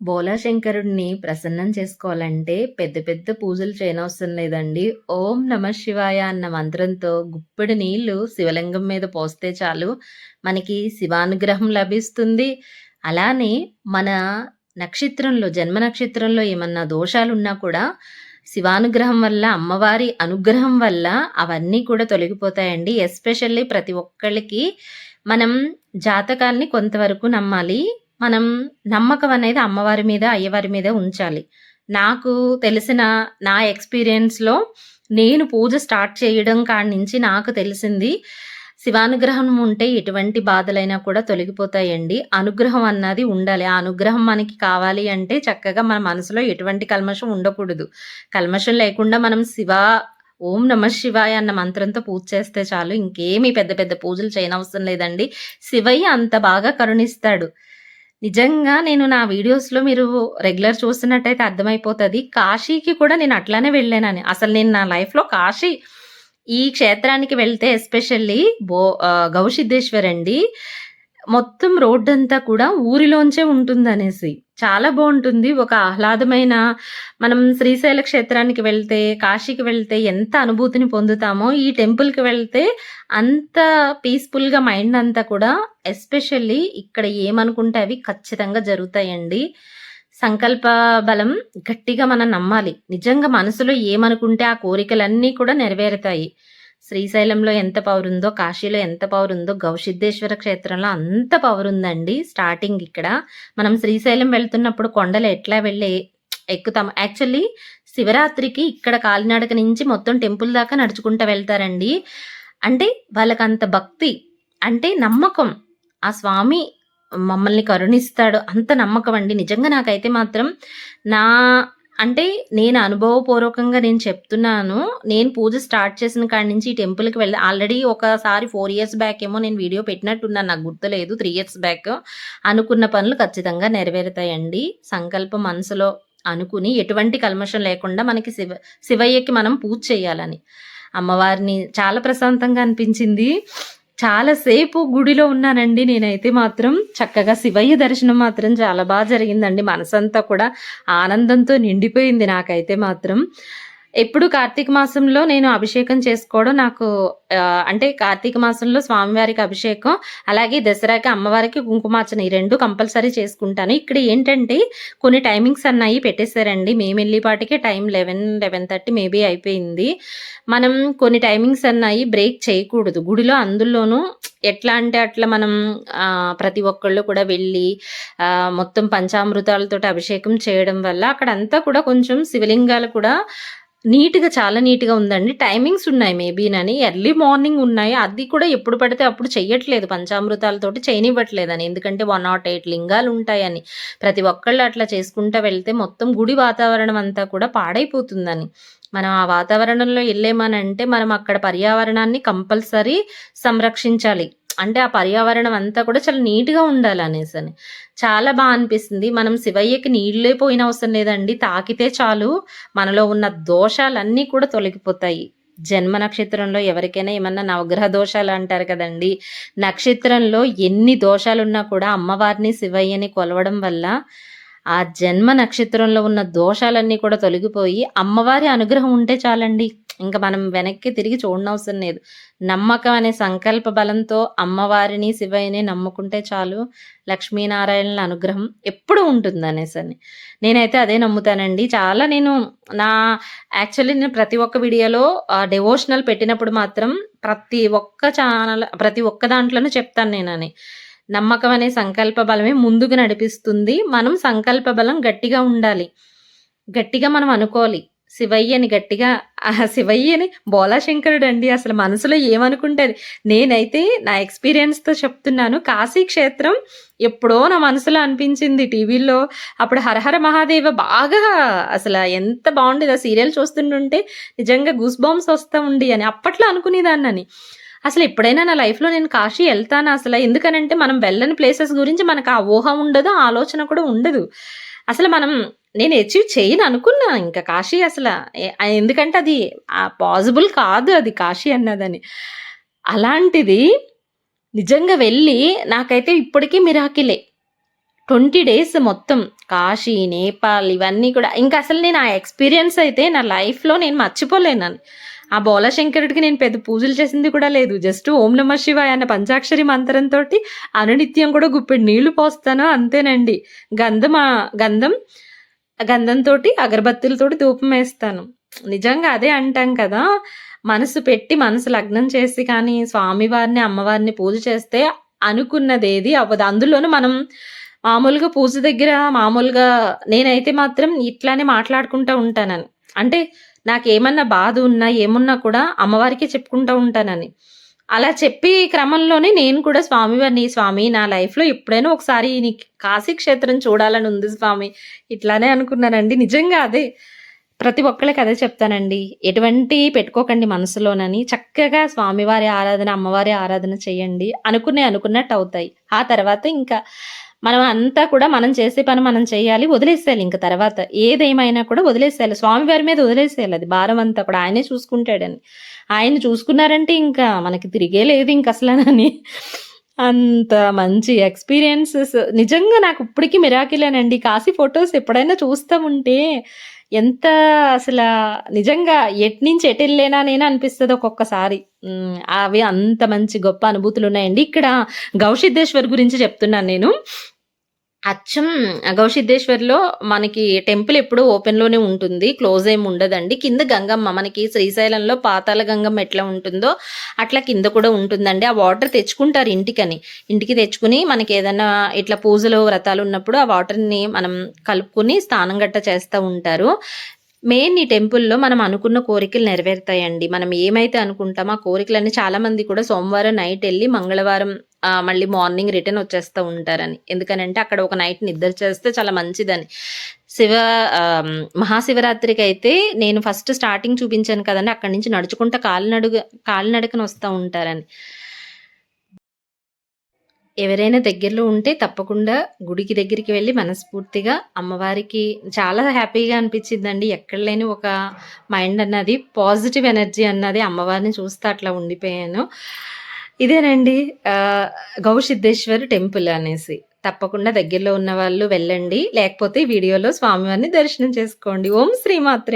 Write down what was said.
భోలాశంకరుడిని ప్రసన్నం చేసుకోవాలంటే పెద్ద పెద్ద పూజలు చేయనవసరం లేదండి. ఓం నమ శివాయ అన్న మంత్రంతో గుప్పెడు నీళ్ళు శివలింగం మీద పోస్తే చాలు మనకి శివానుగ్రహం లభిస్తుంది. అలానే మన నక్షత్రంలో జన్మ నక్షత్రంలో ఏమన్నా దోషాలున్నా కూడా శివానుగ్రహం వల్ల, అమ్మవారి అనుగ్రహం వల్ల అవన్నీ కూడా తొలగిపోతాయండి. ఎస్పెషల్లీ ప్రతి ఒక్కళ్ళకి మనం జాతకాన్ని కొంతవరకు నమ్మాలి. మనం నమ్మకం అనేది అమ్మవారి మీద, అయ్యవారి మీద ఉంచాలి. నాకు తెలిసిన నా ఎక్స్‌పీరియన్స్‌లో నేను పూజ స్టార్ట్ చేయడం కాడ్నించి నాకు తెలిసింది శివానుగ్రహం ఉంటే ఎటువంటి బాధలైనా కూడా తొలగిపోతాయండి. అనుగ్రహం అన్నది ఉండాలి. ఆ అనుగ్రహం మనకి కావాలి అంటే చక్కగా మన మనసులో ఎటువంటి కల్మషం ఉండకూడదు. కల్మషం లేకుండా మనం శివ ఓం నమ శివాయ అన్న మంత్రంతో పూజ చేస్తే చాలు. ఇంకేమి పెద్ద పెద్ద పూజలు చేయనవసరం లేదండి. శివయ్య అంత బాగా కరుణిస్తాడు. నిజంగా నేను నా వీడియోస్‌లో మీరు రెగ్యులర్ చూస్తున్నట్టయితే అర్థమైపోతుంది కాశీకి కూడా నేను అట్లానే వెళ్ళానని. అసలు నేను నా లైఫ్‌లో కాశీ ఈ క్షేత్రానికి వెళ్తే ఎస్పెషల్లీ బో గౌసిద్ధేశ్వర్ అండి. మొత్తం రోడ్డంతా కూడా ఊరిలోంచే ఉంటుందనేసి. చాలా బాగుంటుంది ఒక ఆహ్లాదమైన మనం శ్రీశైల క్షేత్రానికి వెళ్తే, కాశీకి వెళ్తే ఎంత అనుభూతిని పొందుతామో, ఈ టెంపుల్‌కి వెళ్తే అంత పీస్‌ఫుల్‌గా మైండ్ అంతా కూడా ఎస్పెషల్లీ ఇక్కడ ఏమనుకుంటే అవి ఖచ్చితంగా జరుగుతాయండి. సంకల్ప బలం గట్టిగా మనం నమ్మాలి. నిజంగా మనసులో ఏమనుకుంటే ఆ కోరికలన్నీ కూడా నెరవేరుతాయి. శ్రీశైలంలో ఎంత పవర్ ఉందో, కాశీలో ఎంత పవర్ ఉందో, గౌసిద్ధేశ్వర క్షేత్రంలో అంత పవర్ ఉందండి. స్టార్టింగ్ ఇక్కడ. మనం శ్రీశైలం వెళ్తున్నప్పుడు కొండలు ఎట్లా వెళ్ళి ఎక్కుతాం. యాక్చువల్లీ శివరాత్రికి ఇక్కడ కాలినాడక నుంచి మొత్తం టెంపుల్ దాకా నడుచుకుంటూ వెళ్తారండి. అంటే వాళ్ళకంత భక్తి. అంటే నమ్మకం. ఆ స్వామి మమ్మల్ని కరుణిస్తాడు. అంత నమ్మకం అండి. నిజంగా నాకైతే మాత్రం నా అంటే నేను అనుభవపూర్వకంగా నేను చెప్తున్నాను. నేను పూజ స్టార్ట్ చేసిన కాడి నుంచి ఈ టెంపుల్‌కి వెళ్ళి ఆల్రెడీ ఒకసారి ఫోర్ ఇయర్స్ బ్యాక్ ఏమో నేను వీడియో పెట్టినట్టున్నాను. నాకు గుర్తులేదు. Three years back. అనుకున్న పనులు ఖచ్చితంగా నెరవేరుతాయండి. సంకల్పం మనసులో అనుకుని ఎటువంటి కల్మషం లేకుండా మనకి శివ శివయ్యకి మనం పూజ చేయాలని. అమ్మవారిని చాలా ప్రశాంతంగా అనిపించింది. చాలాసేపు గుడిలో ఉన్నానండి నేనైతే మాత్రం. చక్కగా శివయ్య దర్శనం మాత్రం చాలా బాగా జరిగిందండి. మనసంతా కూడా ఆనందంతో నిండిపోయింది నాకైతే మాత్రం. ఎప్పుడు కార్తీక మాసంలో నేను అభిషేకం చేసుకోవడం నాకు అంటే కార్తీక మాసంలో స్వామివారికి అభిషేకం, అలాగే దసరాకి అమ్మవారికి కుంకుమార్చన ఈ రెండు కంపల్సరీ చేసుకుంటాను. ఇక్కడ ఏంటంటే కొన్ని టైమింగ్స్ అన్నాయి పెట్టేశారండి మేము వెళ్ళిపాటికే టైం 11, 11:30 మేబీ అయిపోయింది. మనం కొన్ని టైమింగ్స్ అన్నాయి బ్రేక్ చేయకూడదు. గుడిలో అందులోనూ ఎట్లా అంటే అట్లా మనం ప్రతి ఒక్కళ్ళు కూడా వెళ్ళి మొత్తం పంచామృతాలతోటి అభిషేకం చేయడం వల్ల అక్కడ అంతా కూడా కొంచెం శివలింగాలు కూడా నీట్‌గా చాలా నీట్‌గా ఉందండి. టైమింగ్స్ ఉన్నాయి మేబీనని. ఎర్లీ మార్నింగ్ ఉన్నాయి. అది కూడా ఎప్పుడు పడితే అప్పుడు చెయ్యట్లేదు పంచామృతాలతోటి చేయనివ్వట్లేదని. ఎందుకంటే వన్ నాట్ ఎయిట్ లింగాలు ఉంటాయని ప్రతి ఒక్కళ్ళు అట్లా చేసుకుంటూ వెళ్తే మొత్తం గుడి వాతావరణం అంతా కూడా పాడైపోతుందని. మనం ఆ వాతావరణంలో వెళ్ళేమనంటే మనం అక్కడ పర్యావరణాన్ని కంపల్సరీ సంరక్షించాలి. అంటే ఆ పర్యావరణం అంతా కూడా చాలా నీట్‌గా ఉండాలనేసని. చాలా బాగా అనిపిస్తుంది. మనం శివయ్యకి నీళ్ళే పోయనవసరం లేదండి. తాకితే చాలు మనలో ఉన్న దోషాలన్నీ కూడా తొలగిపోతాయి. జన్మ నక్షత్రంలో ఎవరికైనా ఏమన్నా నవగ్రహ దోషాలు అంటారు కదండీ! నక్షత్రంలో ఎన్ని దోషాలున్నా కూడా అమ్మవారిని, శివయ్యని కొలవడం వల్ల ఆ జన్మ నక్షత్రంలో ఉన్న దోషాలన్నీ కూడా తొలగిపోయి అమ్మవారి అనుగ్రహం ఉంటే చాలండి. ఇంకా మనం వెనక్కి తిరిగి చూడనవసరం లేదు. నమ్మకం అనే సంకల్ప బలంతో అమ్మవారిని, శివయ్యని నమ్ముకుంటే చాలు లక్ష్మీనారాయణుల అనుగ్రహం ఎప్పుడూ ఉంటుందనేసని. నేనైతే అదే నమ్ముతానండి. చాలా నేను నా యాక్చువల్లీ నేను ప్రతి ఒక్క వీడియోలో డివోషనల్ పెట్టినప్పుడు మాత్రం ప్రతి ఒక్క ఛానల్ ప్రతి ఒక్క దాంట్లోనూ చెప్తాను నేనని. నమ్మకం అనే సంకల్ప బలమే ముందుకు నడిపిస్తుంది. మనం సంకల్ప బలం గట్టిగా ఉండాలి. గట్టిగా మనం అనుకోవాలి. శివయ్యని గట్టిగా ఆ శివయ్యని బోలాశంకరుడండి అసలు మనసులో ఏమనుకుంటుంది నేనైతే నా ఎక్స్‌పీరియన్స్‌తో చెప్తున్నాను. కాశీ క్షేత్రం ఎప్పుడో నా మనసులో అనిపించింది టీవీలో అప్పుడు 'హరహర మహాదేవ' బాగా అసలు ఎంత బాగుండేది ఆ సీరియల్ చూస్తుంటుంటే నిజంగా గూస్ బాంబ్స్ వస్తా అని అప్పట్లో అనుకునేదాన్నని. అసలు ఎప్పుడైనా నా లైఫ్‌లో నేను కాశీ వెళ్తాను అసలు ఎందుకనంటే మనం వెళ్ళని ప్లేసెస్ గురించి మనకు ఆ ఊహ ఉండదు. ఆలోచన కూడా ఉండదు. అసలు మనం నేను అచీవ్ చేయను అనుకున్నా. ఇంకా కాశీ అసలు ఎందుకంటే అది పాసిబుల్ కాదు అది కాశీ అన్నదని. అలాంటిది నిజంగా వెళ్ళి నాకైతే ఇప్పటికీ మిరాకిలే. ట్వంటీ డేస్ మొత్తం కాశీ నేపాల్ ఇవన్నీ కూడా. ఇంకా అసలు నేను ఆ ఎక్స్పీరియన్స్ అయితే నా లైఫ్లో నేను మర్చిపోలేను ఆ బోలశంకరుడికి నేను పెద్ద పూజలు చేసింది కూడా లేదు. జస్ట్ ఓం నమ శివాయ అన్న పంచాక్షరి మంత్రంతో అనునిత్యం కూడా గుప్పెడు నీళ్ళు పోస్తాను అంతేనండి. గంధం గంధం గంధంతో అగరబత్తులతో ధూపం వేస్తాను. నిజంగా అదే అంటాం కదా మనసు పెట్టి మనసు లగ్నం చేసి కానీ స్వామివారిని అమ్మవారిని పూజ చేస్తే అనుకున్నది ఏది అవ్వదు. అందులోనూ మనం మామూలుగా పూజ దగ్గర మామూలుగా నేనైతే మాత్రం ఇట్లానే మాట్లాడుకుంటూ ఉంటానని. అంటే నాకు ఏమన్నా బాధ ఉన్నా ఏమున్నా కూడా అమ్మవారికి చెప్పుకుంటూ ఉంటానని. అలా చెప్పి క్రమంలోనే నేను కూడా స్వామివారిని స్వామి నా లైఫ్లో ఎప్పుడైనా ఒకసారి నీ కాశీ క్షేత్రం చూడాలని ఉంది స్వామి. ఇట్లానే అనుకున్నానండి. నిజంగా అదే. ప్రతి ఒక్కళ్ళకి అదే చెప్తానండి. ఎటువంటి పెట్టుకోకండి మనసులోనని. చక్కగా స్వామివారి ఆరాధన అమ్మవారి ఆరాధన చేయండి. అనుకునే అనుకున్నట్టు అవుతాయి. ఆ తర్వాత ఇంకా మనం అంతా కూడా మనం చేసే పని మనం చేయాలి వదిలేసేయాలి ఇంకా తర్వాత. ఏదేమైనా కూడా వదిలేసేయాలి. స్వామివారి మీద వదిలేసేయాలి అది భారం అంతా కూడా. ఆయనే చూసుకుంటాడని. ఆయన చూసుకున్నారంటే ఇంకా మనకి తిరిగే లేదు ఇంక అసలనని. అంత మంచి ఎక్స్పీరియన్సెస్. నిజంగా నాకు ఇప్పటికీ మిరాకిలేనండి. కాశీ ఫొటోస్ ఎప్పుడైనా చూస్తూ ఉంటే ఎంత అసలు నిజంగా ఎట్నుంచి ఎటు వెళ్ళేనా నేను అనిపిస్తుంది ఒక్కొక్కసారి. అవి అంత మంచి గొప్ప అనుభూతులు ఉన్నాయండి. ఇక్కడ గౌసిద్ధేశ్వర్ గురించి చెప్తున్నాను నేను. అచ్చం గౌసిద్ధేశ్వర్లో మనకి టెంపుల్ ఎప్పుడూ ఓపెన్లోనే ఉంటుంది. క్లోజ్ ఏమి ఉండదండి. కింద గంగమ్మ మనకి శ్రీశైలంలో పాతాల గంగమ్మ ఎట్లా ఉంటుందో అట్లా కింద కూడా ఉంటుందండి. ఆ వాటర్ తెచ్చుకుంటారు ఇంటికని. ఇంటికి తెచ్చుకుని మనకి ఏదైనా ఇట్లా పూజలు వ్రతాలు ఉన్నప్పుడు ఆ వాటర్ని మనం కలుపుకుని స్నానం గట్ట చేస్తూ ఉంటారు. మెయిన్ ఈ టెంపుల్లో మనం అనుకున్న కోరికలు నెరవేరుతాయండి. మనం ఏమైతే అనుకుంటామో ఆ కోరికలన్నీ చాలామంది కూడా సోమవారం నైట్ వెళ్ళి మంగళవారం మళ్ళీ మార్నింగ్ రిటర్న్ వచ్చేస్తూ ఉంటారని. ఎందుకనంటే అక్కడ ఒక నైట్ నిద్ర చేస్తే చాలా మంచిదని. శివ మహాశివరాత్రికి అయితే నేను ఫస్ట్ స్టార్టింగ్ చూపించాను కదండి. అక్కడి నుంచి నడుచుకుంటా కాలినడుగు కాలినడకన వస్తూ ఉంటారని. ఎవరైనా దగ్గరలో ఉంటే తప్పకుండా గుడికి దగ్గరికి వెళ్ళి మనస్ఫూర్తిగా అమ్మవారికి చాలా హ్యాపీగా అనిపించిందండి. ఎక్కడ లేని ఒక మైండ్ అన్నది పాజిటివ్ ఎనర్జీ అన్నది అమ్మవారిని చూస్తే అట్లా ఉండిపోయాను. ఇదేనండి గౌసిద్ధేశ్వర్ టెంపుల్ అనేసి. తప్పకుండా దగ్గరలో ఉన్న వాళ్ళు వెళ్ళండి. లేకపోతే వీడియోలో స్వామివారిని దర్శనం చేసుకోండి. ఓం శ్రీమాత్రే